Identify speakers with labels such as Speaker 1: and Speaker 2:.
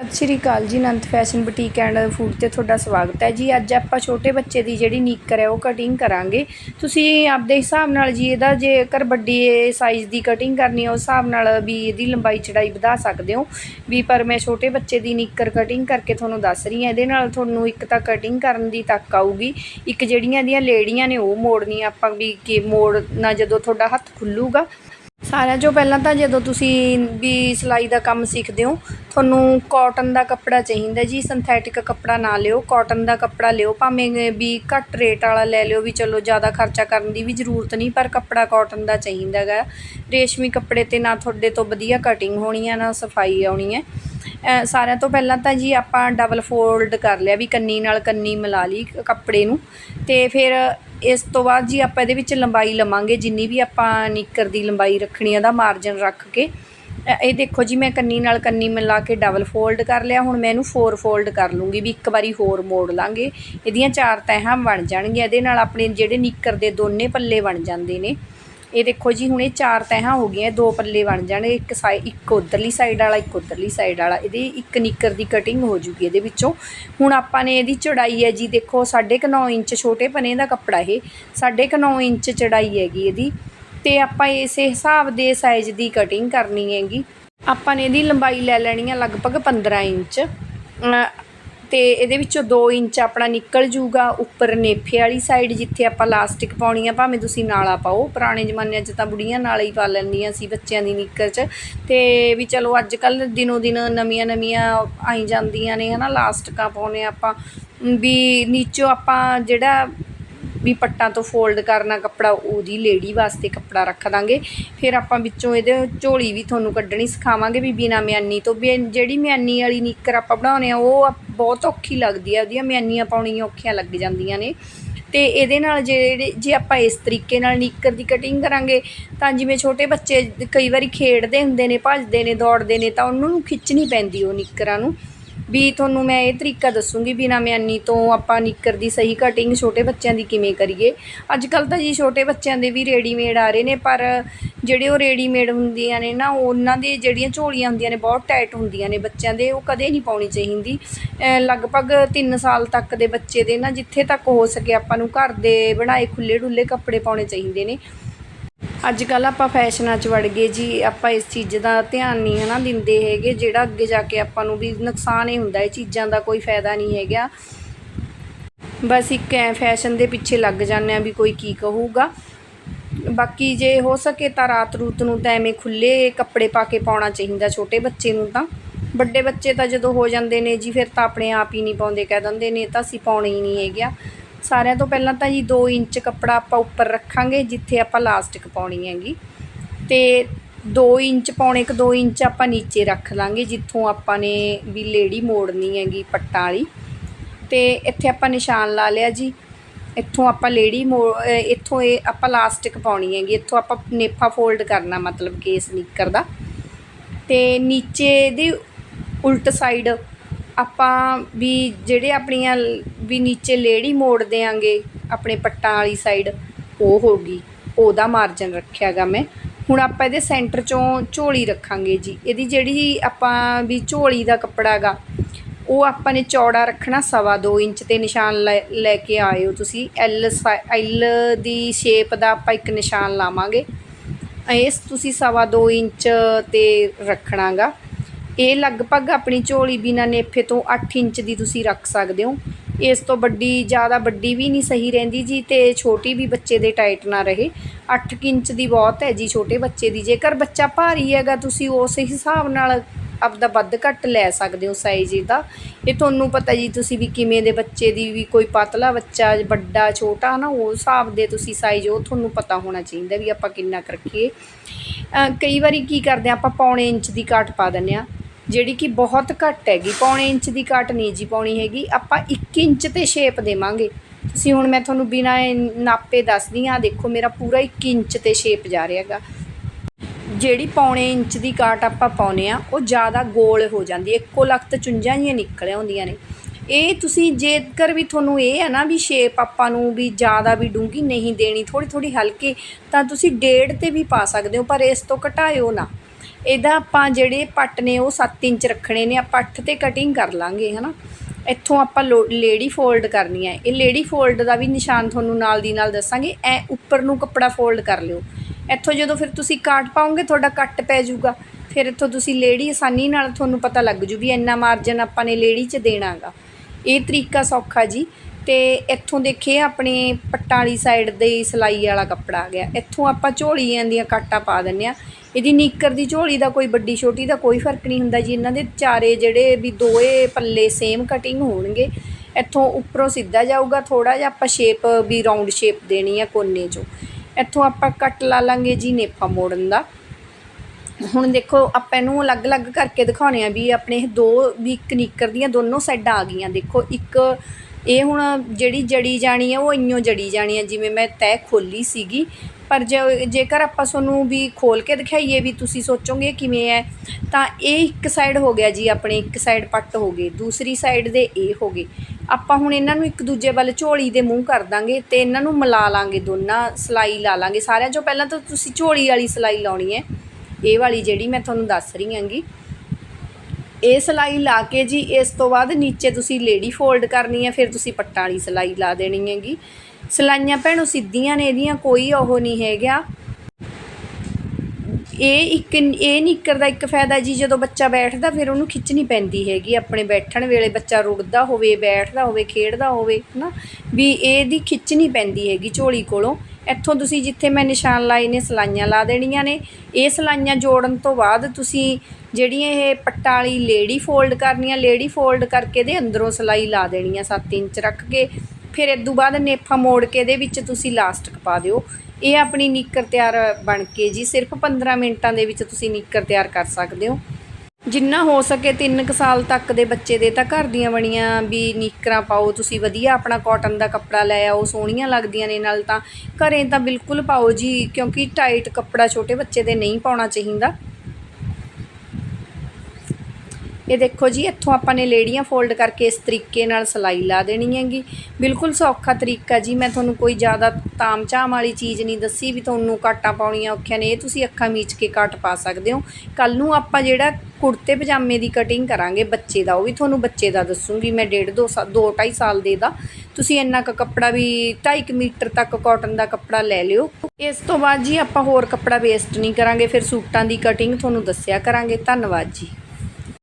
Speaker 1: ਸਤਿ ਸ਼੍ਰੀ ਅਕਾਲ ਜੀ Anant fashion boutique and food ਤੇ ਤੁਹਾਡਾ ਸਵਾਗਤ ਹੈ ਜੀ। ਅੱਜ ਆਪਾਂ ਛੋਟੇ ਬੱਚੇ ਦੀ ਜਿਹੜੀ ਨੀਕਰ ਹੈ ਉਹ ਕਟਿੰਗ ਕਰਾਂਗੇ। ਤੁਸੀਂ ਆਪਦੇ ਹਿਸਾਬ ਨਾਲ ਜੀ ਇਹਦਾ ਜੇਕਰ ਵੱਡੀ ਸਾਈਜ਼ ਦੀ ਕਟਿੰਗ ਕਰਨੀ ਹੈ ਉਸ ਹਿਸਾਬ ਨਾਲ ਵੀ ਇਹਦੀ ਲੰਬਾਈ, ਚੜਾਈ ਵਧਾ ਸਕਦੇ ਹੋ। ਵੀ ਪਰ ਮੈਂ ਛੋਟੇ ਬੱਚੇ ਦੀ ਨੀਕਰ ਕਟਿੰਗ ਕਰਕੇ ਤੁਹਾਨੂੰ ਦੱਸ ਰਹੀ ਹਾਂ, ਇਹਦੇ ਨਾਲ ਤੁਹਾਨੂੰ ਇੱਕ ਤਾਂ ਕਟਿੰਗ ਕਰਨ ਦੀ ਤੱਕ ਆਊਗੀ। ਇੱਕ ਜਿਹੜੀਆਂ ਇਹਦੀਆਂ ਲੇੜੀਆਂ ਨੇ, ਉਹ ਮੋੜਨੀਆਂ ਆਪਾਂ ਵੀ ਕਿ ਮੋੜਨਾ ਜਦੋਂ ਤੁਹਾਡਾ ਹੱਥ ਖੁੱਲੂਗਾ। ਸਾਰਿਆਂ ਤੋਂ ਪਹਿਲਾਂ ਤਾਂ ਜਦੋਂ ਤੁਸੀਂ ਵੀ ਸਿਲਾਈ ਦਾ ਕੰਮ ਸਿੱਖਦੇ ਹੋ, ਤੁਹਾਨੂੰ ਕਾਟਨ ਦਾ ਕੱਪੜਾ ਚਾਹੀਦਾ ਜੀ ਸਿੰਥੈਟਿਕ ਕੱਪੜਾ ਨਾ ਲਿਓ ਕਾਟਨ ਦਾ ਕੱਪੜਾ ਲਿਓ, ਭਾਵੇਂ ਵੀ ਘੱਟ ਰੇਟ ਵਾਲਾ ਲੈ ਲਿਓ, ਵੀ ਚਲੋ ਜ਼ਿਆਦਾ ਖਰਚਾ ਕਰਨ ਦੀ ਵੀ ਜ਼ਰੂਰਤ ਨਹੀਂ, ਪਰ ਕੱਪੜਾ ਕਾਟਨ ਦਾ ਚਾਹੀਦਾ ਗਾ ਰੇਸ਼ਮੀ ਕੱਪੜੇ ਤੇ ਨਾ ਤੁਹਾਡੇ ਤੋਂ ਵਧੀਆ ਕਟਿੰਗ ਹੋਣੀ ਹੈ, ਨਾ ਸਫ਼ਾਈ ਆਉਣੀ ਹੈ। ਸਾਰਿਆਂ ਤੋਂ ਪਹਿਲਾਂ ਤਾਂ ਜੀ ਆਪਾਂ ਡਬਲ ਫੋਲਡ ਕਰ ਲਿਆ, ਵੀ ਕੰਨੀ ਨਾਲ ਕੰਨੀ ਮਿਲਾ ਲਈ ਕੱਪੜੇ ਨੂੰ। ਤੇ ਫਿਰ ਇਸ ਤੋਂ ਬਾਅਦ ਜੀ ਆਪਾਂ ਇਹਦੇ ਵਿੱਚ ਲੰਬਾਈ ਲਵਾਂਗੇ, ਜਿੰਨੀ ਵੀ ਆਪਾਂ ਨਿੱਕਰ ਦੀ ਲੰਬਾਈ ਰੱਖਣੀ ਆ, ਉਹਦਾ ਮਾਰਜਨ ਰੱਖ ਕੇ। ਇਹ ਦੇਖੋ ਜੀ, ਮੈਂ ਕੰਨੀ ਨਾਲ ਕੰਨੀ ਮਿਲਾ ਕੇ ਡਬਲ ਫੋਲਡ ਕਰ ਲਿਆ, ਹੁਣ ਮੈਂ ਇਹਨੂੰ ਫੋਰ ਫੋਲਡ ਕਰ ਲੂੰਗੀ ਵੀ ਇੱਕ ਵਾਰੀ ਹੋਰ ਮੋੜ ਲਾਂਗੇ। ਇਹਦੀਆਂ ਚਾਰ ਤਹਿਾਂ ਬਣ ਜਾਣਗੀਆਂ, ਇਹਦੇ ਨਾਲ ਆਪਣੇ ਜਿਹੜੇ ਨਿੱਕਰ ਦੇ ਦੋਨੇ ਪੱਲੇ ਬਣ ਜਾਂਦੇ ਨੇ। ਇਹ ਦੇਖੋ ਜੀ, ਹੁਣ ਇਹ ਚਾਰ ਤਹਾਂ ਹੋ ਗਈਆਂ ਦੋ ਪੱਲੇ ਬਣ ਜਾਣਗੇ ਇੱਕ ਸਾਈ, ਇੱਕ ਉਧਰਲੀ ਸਾਈਡ ਵਾਲਾ, ਇੱਕ ਉਧਰਲੀ ਸਾਈਡ ਵਾਲਾ, ਇਹਦੀ ਇੱਕ ਨਿੱਕਰ ਦੀ ਕਟਿੰਗ ਹੋ ਜੂਗੀ ਇਹਦੇ ਵਿੱਚੋਂ। ਹੁਣ ਆਪਾਂ ਨੇ ਇਹਦੀ ਚੜਾਈ ਹੈ ਜੀ, ਦੇਖੋ 9.5 ਇੰਚ ਛੋਟੇ ਪਨੇ ਦਾ ਕੱਪੜਾ ਇਹ 9.5 ਇੰਚ ਚੜਾਈ ਹੈਗੀ ਇਹਦੀ। ਤੇ ਆਪਾਂ ਇਸੇ ਹਿਸਾਬ ਦੇ ਸਾਈਜ਼ ਦੀ ਕਟਿੰਗ ਕਰਨੀ ਹੈਗੀ। ਆਪਾਂ ਨੇ ਇਹਦੀ ਲੰਬਾਈ ਲੈ ਲੈਣੀ ਹੈ ਲਗਭਗ 15 ਇੰਚ। ਤੇ ਇਹਦੇ ਵਿੱਚੋਂ 2 ਇੰਚ ਆਪਣਾ ਨਿਕਲ ਜੂਗਾ ਉੱਪਰ ਨੇਫੇ ਵਾਲੀ ਸਾਈਡ ਜਿੱਥੇ ਆਪਾਂ ਲਾਸਟਿਕ ਪਾਉਣੀ ਆ, ਭਾਵੇਂ ਤੁਸੀਂ ਨਾਲਾ ਪਾਓ। ਪੁਰਾਣੇ ਜ਼ਮਾਨੇ 'ਚ ਤਾਂ ਬੁੜੀਆਂ ਨਾਲੇ ਹੀ ਪਾ ਲੈਂਦੀਆਂ ਸੀ ਬੱਚਿਆਂ ਦੀ ਨਿੱਕਰ 'ਚ। ਤੇ ਵੀ ਚਲੋ ਅੱਜ ਕੱਲ ਦਿਨੋ ਦਿਨ ਨਵੀਆਂ ਨਵੀਆਂ ਆਈ ਜਾਂਦੀਆਂ ਨੇ, ਹਨਾ, ਲਾਸਟਿਕਾਂ ਪਾਉਨੇ ਆਪਾਂ। ਵੀ ਨੀਚੋਂ ਆਪਾਂ ਜਿਹੜਾ ਵੀ ਪੱਟਾਂ ਤੋਂ ਫੋਲਡ ਕਰਨਾ ਕੱਪੜਾ, ਉਹਦੀ ਲੇਡੀ ਵਾਸਤੇ ਕੱਪੜਾ ਰੱਖ ਦਾਂਗੇ। ਫਿਰ ਆਪਾਂ ਵਿੱਚੋਂ ਇਹਦੇ ਝੋਲੀ ਵੀ ਤੁਹਾਨੂੰ ਕੱਢਣੀ ਸਿਖਾਵਾਂਗੇ ਵੀ ਬਿਨਾ ਮਿਆਨੀ ਤੋਂ। ਵੀ ਜਿਹੜੀ ਮਿਆਨੀ ਵਾਲੀ ਨਿੱਕਰ ਆਪਾਂ ਬਣਾਉਂਦੇ ਆ, ਉਹ ਆ- ਬਹੁਤ ਔਖੀ ਲੱਗਦੀ ਹੈ ਉਹਦੀਆਂ ਮਿਆਨੀਆਂ ਪਾਉਣੀਆਂ ਔਖੀਆਂ ਲੱਗ ਜਾਂਦੀਆਂ ਨੇ। ਤੇ ਇਹਦੇ ਨਾਲ ਜਿਹੜੇ, ਜੇ ਆਪਾਂ ਇਸ ਤਰੀਕੇ ਨਾਲ ਨਿੱਕਰ ਦੀ ਕਟਿੰਗ ਕਰਾਂਗੇ, ਤਾਂ ਜਿਵੇਂ ਛੋਟੇ ਬੱਚੇ ਕਈ ਵਾਰੀ ਖੇਡਦੇ ਹੁੰਦੇ ਨੇ, ਭੱਜਦੇ ਨੇ, ਦੌੜਦੇ ਨੇ, ਤਾਂ ਉਹਨਾਂ ਨੂੰ ਖਿੱਚਣੀ ਪੈਂਦੀ ਉਹ ਨਿੱਕਰਾਂ ਨੂੰ। ਵੀ ਤੁਹਾਨੂੰ ਮੈਂ ਇਹ ਤਰੀਕਾ ਦੱਸੂਗੀ ਬਿਨਾ ਮਿਆਨੀ ਤੋਂ ਆਪਾਂ ਨਿੱਕਰ ਦੀ ਸਹੀ ਕਟਿੰਗ ਛੋਟੇ ਬੱਚਿਆਂ ਦੀ ਕਿਵੇਂ ਕਰੀਏ। ਅੱਜ ਕੱਲ ਤਾਂ ਜੀ ਛੋਟੇ ਬੱਚਿਆਂ ਦੇ ਵੀ ਰੈਡੀਮੇਡ ਆ ਰਹੇ ਨੇ, ਪਰ ਜਿਹੜੇ ਉਹ ਰੈਡੀਮੇਡ ਹੁੰਦੀਆਂ ਨੇ ਨਾ, ਉਹਨਾਂ ਦੇ ਜਿਹੜੀਆਂ ਝੋਲੀਆਂ ਹੁੰਦੀਆਂ ਨੇ ਬਹੁਤ ਟਾਈਟ ਹੁੰਦੀਆਂ ਨੇ ਬੱਚਿਆਂ ਦੇ, ਉਹ ਕਦੇ ਨਹੀਂ ਪਾਉਣੀ ਚਾਹੀਦੀ। ਲਗਭਗ 3 ਸਾਲ ਤੱਕ ਦੇ ਬੱਚੇ ਦੇ ਨਾ, ਜਿੱਥੇ ਤੱਕ ਹੋ ਸਕੇ ਆਪਾਂ ਨੂੰ ਘਰ ਦੇ ਬਣਾਏ ਖੁੱਲੇ ਡੁੱਲੇ ਕੱਪੜੇ ਪਾਉਣੇ ਚਾਹੀਦੇ ਨੇ। ਅੱਜ ਕੱਲ ਆਪਾਂ ਫੈਸ਼ਨਾਂ 'ਚ ਵੜ ਗਏ ਜੀ, ਆਪਾਂ ਇਸ ਚੀਜ਼ ਦਾ ਧਿਆਨ ਨਹੀਂ ਹੈ ਨਾ ਦਿੰਦੇ ਹੈਗੇ, ਜਿਹੜਾ ਅੱਗੇ ਜਾ ਕੇ ਆਪਾਂ ਨੂੰ ਵੀ ਨੁਕਸਾਨ ਹੀ ਹੁੰਦਾ, ਇਹ ਚੀਜ਼ਾਂ ਦਾ ਕੋਈ ਫਾਇਦਾ ਨਹੀਂ ਹੈਗਾ। ਬਸ ਇੱਕ ਐ ਫੈਸ਼ਨ ਦੇ ਪਿੱਛੇ ਲੱਗ ਜਾਂਦੇ ਆ ਵੀ ਕੋਈ ਕੀ ਕਹੂਗਾ। ਬਾਕੀ ਜੇ ਹੋ ਸਕੇ ਤਾਂ ਰਾਤ ਰੂਤ ਨੂੰ ਤਾਂ ਐਵੇਂ ਖੁੱਲੇ ਕੱਪੜੇ ਪਾ ਕੇ ਪਾਉਣਾ ਚਾਹੀਦਾ ਛੋਟੇ ਬੱਚੇ ਨੂੰ ਤਾਂ। ਵੱਡੇ ਬੱਚੇ ਤਾਂ ਜਦੋਂ ਹੋ ਜਾਂਦੇ ਨੇ ਜੀ, ਫਿਰ ਤਾਂ ਆਪਣੇ ਆਪ ਹੀ ਨਹੀਂ ਪਾਉਂਦੇ, ਕਹਿ ਦਿੰਦੇ ਨੇ ਤਾਂ ਅਸੀਂ ਪਾਉਣੇ ਹੀ ਨਹੀਂ ਹੈਗਾ ਸਾਰਿਆਂ ਤੋਂ ਪਹਿਲਾਂ ਤਾਂ ਜੀ 2 ਇੰਚ ਕੱਪੜਾ ਆਪਾਂ ਉੱਪਰ ਰੱਖਾਂਗੇ, ਜਿੱਥੇ ਆਪਾਂ ਲਾਸਟਿਕ ਪਾਉਣੀ ਹੈਗੀ। ਤੇ 2 ਇੰਚ ਪੌਣੇ ਕ 2 ਇੰਚ ਆਪਾਂ ਨੀਚੇ ਰੱਖ ਲਾਂਗੇ, ਜਿੱਥੋਂ ਆਪਾਂ ਨੇ ਵੀ ਲੇਡੀ ਮੋੜਨੀ ਹੈਗੀ ਪੱਟਾਂ ਵਾਲੀ। ਤੇ ਇੱਥੇ ਆਪਾਂ ਨਿਸ਼ਾਨ ਲਾ ਲਿਆ ਜੀ। ਇੱਥੋਂ ਆਪਾਂ ਲੇਡੀ ਮੋ ਇੱਥੋਂ ਇਹ ਆਪਾਂ ਲਾਸਟਿਕ ਪਾਉਣੀ ਹੈਗੀ। ਇੱਥੋਂ ਆਪਾਂ ਨੇਫਾ ਫੋਲਡ ਕਰਨਾ, ਮਤਲਬ ਕਿ ਸਨੀਕਰ ਦਾ। ਤੇ ਨੀਚੇ ਦੀ ਉਲਟ ਸਾਈਡ ਆਪਾਂ ਵੀ ਜਿਹੜੇ ਆਪਣੀਆਂ ਵੀ ਨੀਚੇ ਲੇਡੀ ਮੋੜ ਦਿਆਂਗੇ, ਆਪਣੇ ਪੱਟਾਂ ਵਾਲੀ ਸਾਈਡ ਉਹ ਹੋਗੀ ਉਹਦਾ ਮਾਰਜਨ ਰੱਖਿਆਗਾ ਮੈਂ। ਹੁਣ ਆਪਾਂ ਇਹਦੇ ਸੈਂਟਰ ਚੋਂ ਝੋਲੀ ਰੱਖਾਂਗੇ ਜੀ। ਇਹਦੀ ਜਿਹੜੀ ਆਪਾਂ ਵੀ ਝੋਲੀ ਦਾ ਕੱਪੜਾ ਹੈਗਾ ਉਹ ਆਪਾਂ ਨੇ ਚੌੜਾ ਰੱਖਣਾ ਸਵਾ ਦੋ ਇੰਚ ਤੇ ਨਿਸ਼ਾਨ ਲੈ ਲੈ ਕੇ ਆਇਓ ਤੁਸੀਂ। ਐਲ ਐਲ ਦੀ ਸ਼ੇਪ ਦਾ ਆਪਾਂ ਇੱਕ ਨਿਸ਼ਾਨ ਲਾਵਾਂਗੇ। ਇਸ ਤੁਸੀਂ ਸਵਾ ਦੋ ਇੰਚ ਤੇ ਰੱਖਣਾਗਾ। ਇਹ ਲਗਭਗ ਆਪਣੀ ਝੋਲੀ ਬਿਨਾ ਨੇਫੇ ਤੋਂ 8 ਇੰਚ ਦੀ ਤੁਸੀਂ ਰੱਖ ਸਕਦੇ ਹੋ। ਇਸ ਤੋਂ ਵੱਡੀ, ਜ਼ਿਆਦਾ ਵੱਡੀ ਵੀ ਨਹੀਂ, ਸਹੀ ਰਹਿੰਦੀ ਜੀ ਤੇ ਛੋਟੀ ਵੀ ਬੱਚੇ ਦੇ ਟਾਈਟ ਨਾ ਰਹੇ। 8 ਇੰਚ ਦੀ ਬਹੁਤ ਹੈ ਜੀ ਛੋਟੇ ਬੱਚੇ ਦੀ। ਜੇਕਰ ਬੱਚਾ ਭਾਰੀ ਹੈਗਾ, ਤੁਸੀਂ ਉਸ ਹਿਸਾਬ ਨਾਲ ਆਪਦਾ ਵੱਧ ਘੱਟ ਲੈ ਸਕਦੇ ਹੋ ਸਾਈਜ਼ ਦਾ ਇਹ ਤੁਹਾਨੂੰ ਪਤਾ ਜੀ, ਤੁਸੀਂ ਵੀ ਕਿਵੇਂ ਦੇ ਬੱਚੇ ਦੀ ਵੀ ਕੋਈ ਪਤਲਾ ਬੱਚਾ, ਵੱਡਾ, ਛੋਟਾ ਨਾ ਉਸ ਹਿਸਾਬ ਦੇ ਤੁਸੀਂ ਸਾਈਜ਼ ਉਹ ਤੁਹਾਨੂੰ ਪਤਾ ਹੋਣਾ ਚਾਹੀਦਾ ਵੀ ਆਪਾਂ ਕਿੰਨਾ ਕੁ ਰੱਖੀਏ। ਕਈ ਵਾਰੀ ਕੀ ਕਰਦੇ ਆ, ਆਪਾਂ ਪੌਣੇ ਇੰਚ ਦੀ ਕਾਟ ਪਾ ਦਿੰਦੇ ਆ। ਜਿਹੜੀ ਕਿ ਬਹੁਤ ਘੱਟ ਹੈਗੀ, ਪੌਣੇ ਇੰਚ ਦੀ ਕਾਟ ਨਹੀਂ ਜੀ ਪਾਉਣੀ ਹੈਗੀ, ਆਪਾਂ 1 ਇੰਚ ਤੇ ਸ਼ੇਪ ਦੇਵਾਂਗੇ। ਤੁਸੀਂ ਹੁਣ ਮੈਂ ਤੁਹਾਨੂੰ ਬਿਨਾਂ ਨਾਪੇ ਦੱਸਦੀ ਆ ਦੇਖੋ ਮੇਰਾ ਪੂਰਾ 1 ਇੰਚ ਤੇ ਸ਼ੇਪ ਜਾ ਰਿਹਾ ਹੈਗਾ। ਜਿਹੜੀ ਪੌਣੇ ਇੰਚ ਦੀ ਕਾਟ ਆਪਾਂ ਪਾਉਨੇ ਆ ਉਹ ਜ਼ਿਆਦਾ ਗੋਲ ਹੋ ਜਾਂਦੀ ਹੈ, ਇੱਕੋ ਲਖਤ ਚੁੰਝਾਂ ਜੀਆਂ ਨਿਕਲ ਆਉਂਦੀਆਂ ਨੇ। ਇਹ ਤੁਸੀਂ ਜੇਕਰ ਵੀ ਤੁਹਾਨੂੰ ਇਹ ਹੈ ਨਾ ਵੀ ਸ਼ੇਪ ਆਪਾਂ ਨੂੰ ਵੀ ਜ਼ਿਆਦਾ ਵੀ ਡੂੰਗੀ ਨਹੀਂ ਦੇਣੀ ਥੋੜੀ ਥੋੜੀ ਹਲਕੀ, ਤਾਂ ਤੁਸੀਂ ਡੇਢ ਤੇ ਵੀ ਪਾ ਸਕਦੇ ਹੋ, ਪਰ ਇਸ ਤੋਂ ਘਟਾਇਓ ਨਾ। ਇਹਦਾ ਆਪਾਂ ਜਿਹੜੇ ਪੱਟ ਨੇ ਉਹ 7 ਇੰਚ ਰੱਖਣੇ ਨੇ, ਆਪਾਂ 8 ਤੇ ਕਟਿੰਗ ਕਰ ਲਾਂਗੇ, ਹਨਾ? ਇੱਥੋਂ ਆਪਾਂ ਲੇਡੀ ਫੋਲਡ ਕਰਨੀ ਹੈ। ਇਹ ਲੇਡੀ ਫੋਲਡ ਦਾ ਵੀ ਨਿਸ਼ਾਨ ਤੁਹਾਨੂੰ ਨਾਲ ਦੀ ਨਾਲ ਦੱਸਾਂਗੇ। ਐ ਉੱਪਰ ਨੂੰ ਕੱਪੜਾ ਫੋਲਡ ਕਰ ਲਿਓ। ਇੱਥੋਂ ਜਦੋਂ ਫਿਰ ਤੁਸੀਂ ਕਾਟ ਪਾਓਗੇ, ਤੁਹਾਡਾ ਕੱਟ ਪੈ ਜਾਊਗਾ। ਫਿਰ ਇੱਥੋਂ ਤੁਸੀਂ ਲੇਡੀ ਆਸਾਨੀ ਨਾਲ ਤੁਹਾਨੂੰ ਪਤਾ ਲੱਗ ਜੂ ਵੀ ਇੰਨਾ ਮਾਰਜਨ ਆਪਾਂ ਨੇ ਲੇਡੀ 'ਚ ਦੇਣਾਗਾ। ਇਹ ਤਰੀਕਾ ਸੌਖਾ ਜੀ। ਤੇ ਇੱਥੋਂ ਦੇਖੇ ਆਪਣੇ ਪੱਟਾਂ ਵਾਲੀ ਸਾਈਡ ਦੇ ਸਿਲਾਈ ਵਾਲਾ ਕੱਪੜਾ ਆ ਗਿਆ। ਇੱਥੋਂ ਆਪਾਂ ਝੋਲੀਆਂ ਦੀਆਂ ਕਾਟਾਂ ਪਾ ਦਿੰਨੇ ਆ ਇਹਦੀ ਨੀਕਰ ਦੀ ਝੋਲੀ ਦਾ ਕੋਈ ਵੱਡੀ ਛੋਟੀ ਦਾ ਕੋਈ ਫ਼ਰਕ ਨਹੀਂ ਹੁੰਦਾ ਜੀ। ਇਹਨਾਂ ਦੇ ਚਾਰੇ ਜਿਹੜੇ ਵੀ ਦੋਏ ਪੱਲੇ ਸੇਮ ਕਟਿੰਗ ਹੋਣਗੇ। ਇੱਥੋਂ ਉੱਪਰੋਂ ਸਿੱਧਾ ਜਾਊਗਾ ਥੋੜਾ ਜਿਹਾ ਆਪਾਂ ਸ਼ੇਪ ਵੀ ਰਾਉਂਡ ਸ਼ੇਪ ਦੇਣੀ ਆ ਕੋਨੇ 'ਚੋਂ। ਇੱਥੋਂ ਆਪਾਂ ਕੱਟ ਲਾ ਲਾਂਗੇ ਜੀ ਨੇਫਾ ਮੋੜਨ ਦਾ। ਹੁਣ ਦੇਖੋ, ਆਪਾਂ ਇਹਨੂੰ ਅਲੱਗ-ਅਲੱਗ ਕਰਕੇ ਦਿਖਾਉਣੇ ਆ ਵੀ ਆਪਣੇ ਇਹ ਦੋ, ਵੀ ਇੱਕ ਨੀਕਰ ਦੀਆਂ ਦੋਨੋਂ ਸਾਈਡਾਂ ਆ ਗਈਆਂ। ਦੇਖੋ, ਇੱਕ ਇਹ ਹੁਣ ਜਿਹੜੀ ਜੜੀ ਜਾਣੀ ਹੈ ਉਹ ਇੰਨੋਂ ਜੜੀ ਜਾਣੀ ਹੈ ਜਿਵੇਂ ਮੈਂ ਤੈਅ ਖੋਲ੍ਹੀ ਸੀਗੀ। ਪਰ ਜੇ ਜੇਕਰ ਆਪਾਂ ਤੁਹਾਨੂੰ ਵੀ ਖੋਲ੍ਹ ਕੇ ਦਿਖਾਈਏ ਵੀ ਤੁਸੀਂ ਸੋਚੋਗੇ ਕਿਵੇਂ ਹੈ ਤਾਂ ਇਹ ਇੱਕ ਸਾਈਡ ਹੋ ਗਿਆ ਜੀ, ਆਪਣੇ ਇੱਕ ਸਾਈਡ ਪੱਟ ਹੋ ਗਏ, ਦੂਸਰੀ ਸਾਈਡ ਦੇ ਇਹ ਹੋ ਗਏ। ਆਪਾਂ ਹੁਣ ਇਹਨਾਂ ਨੂੰ ਇੱਕ ਦੂਜੇ ਵੱਲ ਝੋਲੀ ਦੇ ਮੂੰਹ ਕਰ ਦਾਂਗੇ ਤੇ ਇਹਨਾਂ ਨੂੰ ਮਿਲਾ ਲਾਂਗੇ ਦੋਨਾਂ, ਸਲਾਈ ਲਾ ਲਾਂਗੇ। ਸਾਰਿਆਂ ਚੋਂ ਪਹਿਲਾਂ ਤਾਂ ਤੁਸੀਂ ਝੋਲੀ ਵਾਲੀ ਸਲਾਈ ਲਾਉਣੀ ਹੈ ਇਹ ਵਾਲੀ ਜਿਹੜੀ ਮੈਂ ਤੁਹਾਨੂੰ ਦੱਸ ਰਹੀ ਹਾਂਗੀ ਇਹ ਸਲਾਈ ਲਾ ਕੇ ਜੀ, ਇਸ ਤੋਂ ਬਾਅਦ ਨੀਚੇ ਤੁਸੀਂ ਲੇਡੀ ਫੋਲਡ ਕਰਨੀ ਹੈ, ਫਿਰ ਤੁਸੀਂ ਪੱਟਾਂ ਵਾਲੀ ਸਲਾਈ ਲਾ ਦੇਣੀ ਹੈਗੀ। ਸਲਾਈਆਂ ਭੈਣੋ ਸਿੱਧੀਆਂ ਨੇ ਇਹਦੀਆਂ, ਕੋਈ ਉਹ ਨਹੀਂ ਹੈਗਾ। ਇਹ ਇੱਕ, ਇਹ ਨਿੱਕਰ ਦਾ ਇੱਕ ਫਾਇਦਾ ਜੀ, ਜਦੋਂ ਬੱਚਾ ਬੈਠਦਾ, ਫਿਰ ਉਹਨੂੰ ਖਿੱਚਣੀ ਪੈਂਦੀ ਹੈਗੀ, ਆਪਣੇ ਬੈਠਣ ਵੇਲੇ ਬੱਚਾ ਰੁੜਦਾ ਹੋਵੇ, ਬੈਠਦਾ ਹੋਵੇ, ਖੇਡਦਾ ਹੋਵੇ, ਹਨਾ? ਵੀ ਇਹਦੀ ਖਿੱਚਣੀ ਪੈਂਦੀ ਹੈਗੀ ਝੋਲੀ ਕੋਲੋਂ। ਇੱਥੋਂ ਤੁਸੀਂ ਜਿੱਥੇ ਮੈਂ ਨਿਸ਼ਾਨ ਲਾਏ ਨੇ, ਸਲਾਈਆਂ ਲਾ ਦੇਣੀਆਂ ਨੇ। ਇਹ ਸਲਾਈਆਂ ਜੋੜਨ ਤੋਂ ਬਾਅਦ ਤੁਸੀਂ ਜਿਹੜੀਆਂ ਇਹ ਪੱਟਾਂ ਵਾਲੀ ਲੇਡੀ ਫੋਲਡ ਕਰਨੀਆਂ ਲੇਡੀ ਫੋਲਡ ਕਰਕੇ ਦੇ ਅੰਦਰੋਂ ਸਲਾਈ ਲਾ ਦੇਣੀ ਆ 7 ਇੰਚ ਰੱਖ ਕੇ। ਫਿਰ ਇਦੋਂ ਬਾਅਦ ਨੇਫਾ ਮੋੜ ਕੇ ਇਹਦੇ ਵਿੱਚ ਤੁਸੀਂ ਲਾਸਟਿਕ ਪਾ ਦਿਓ। ਇਹ ਆਪਣੀ ਨੀਕਰ ਤਿਆਰ ਬਣ ਕੇ ਜੀ, ਸਿਰਫ 15 ਮਿੰਟਾਂ ਦੇ ਵਿੱਚ ਤੁਸੀਂ ਨੀਕਰ ਤਿਆਰ ਕਰ ਸਕਦੇ ਹੋ। ਜਿੰਨਾ ਹੋ ਸਕੇ 3 ਕੁ ਸਾਲ ਤੱਕ ਦੇ ਬੱਚੇ ਦੇ ਤਾਂ ਘਰ ਦੀਆਂ ਬਣੀਆਂ ਵੀ ਨੀਕਰਾਂ ਪਾਓ, ਤੁਸੀਂ ਵਧੀਆ ਆਪਣਾ ਕਾਟਨ ਦਾ ਕੱਪੜਾ ਲੈ ਆਓ, ਸੋਹਣੀਆਂ ਲੱਗਦੀਆਂ ਨੇ, ਨਾਲ ਤਾਂ ਘਰੇ ਤਾਂ ਬਿਲਕੁਲ ਪਾਓ ਜੀ, ਕਿਉਂਕਿ ਟਾਈਟ ਕੱਪੜਾ ਛੋਟੇ ਬੱਚੇ ਦੇ ਨਹੀਂ ਪਾਉਣਾ ਚਾਹੀਦਾ। ਇਹ ਦੇਖੋ ਜੀ, ਇੱਥੋਂ ਆਪਾਂ ਨੇ ਲੇੜੀਆਂ ਫੋਲਡ ਕਰਕੇ ਇਸ ਤਰੀਕੇ ਨਾਲ ਸਲਾਈ ਲਾ ਦੇਣੀ ਹੈਗੀ। ਬਿਲਕੁਲ ਸੌਖਾ ਤਰੀਕਾ ਜੀ, ਮੈਂ ਤੁਹਾਨੂੰ ਕੋਈ ਜ਼ਿਆਦਾ ਤਾਮਝਾਮ ਵਾਲੀ ਚੀਜ਼ ਨਹੀਂ ਦੱਸੀ ਵੀ ਤੁਹਾਨੂੰ ਕਾਟਾਂ ਪਾਉਣੀਆਂ ਔਖੀਆਂ ਨੇ, ਇਹ ਤੁਸੀਂ ਅੱਖਾਂ ਮੀਚ ਕੇ ਕੱਟ ਪਾ ਸਕਦੇ ਹੋ। ਕੱਲ ਨੂੰ ਆਪਾਂ ਜਿਹੜਾ ਕੁੜਤੇ ਪਜਾਮੇ ਦੀ ਕਟਿੰਗ ਕਰਾਂਗੇ ਬੱਚੇ ਦਾ, ਉਹ ਵੀ ਤੁਹਾਨੂੰ ਬੱਚੇ ਦਾ ਦੱਸੂਗੀ, ਮੈਂ ਡੇਢ ਦੋ ਸਾ- ਦੋ ਢਾਈ ਸਾਲ ਦੇ ਦਾ। ਤੁਸੀਂ ਇੰਨਾ ਕੁ ਕੱਪੜਾ ਵੀ 2.5 ਮੀਟਰ ਤੱਕ ਕਾਟਨ ਦਾ ਕੱਪੜਾ ਲੈ ਲਿਓ। ਇਸ ਤੋਂ ਬਾਅਦ ਜੀ ਆਪਾਂ ਹੋਰ ਕੱਪੜਾ ਵੇਸਟ ਨਹੀਂ ਕਰਾਂਗੇ, ਫਿਰ ਸੂਟਾਂ ਦੀ ਕਟਿੰਗ ਤੁਹਾਨੂੰ ਦੱਸਿਆ ਕਰਾਂਗੇ। ਧੰਨਵਾਦ ਜੀ।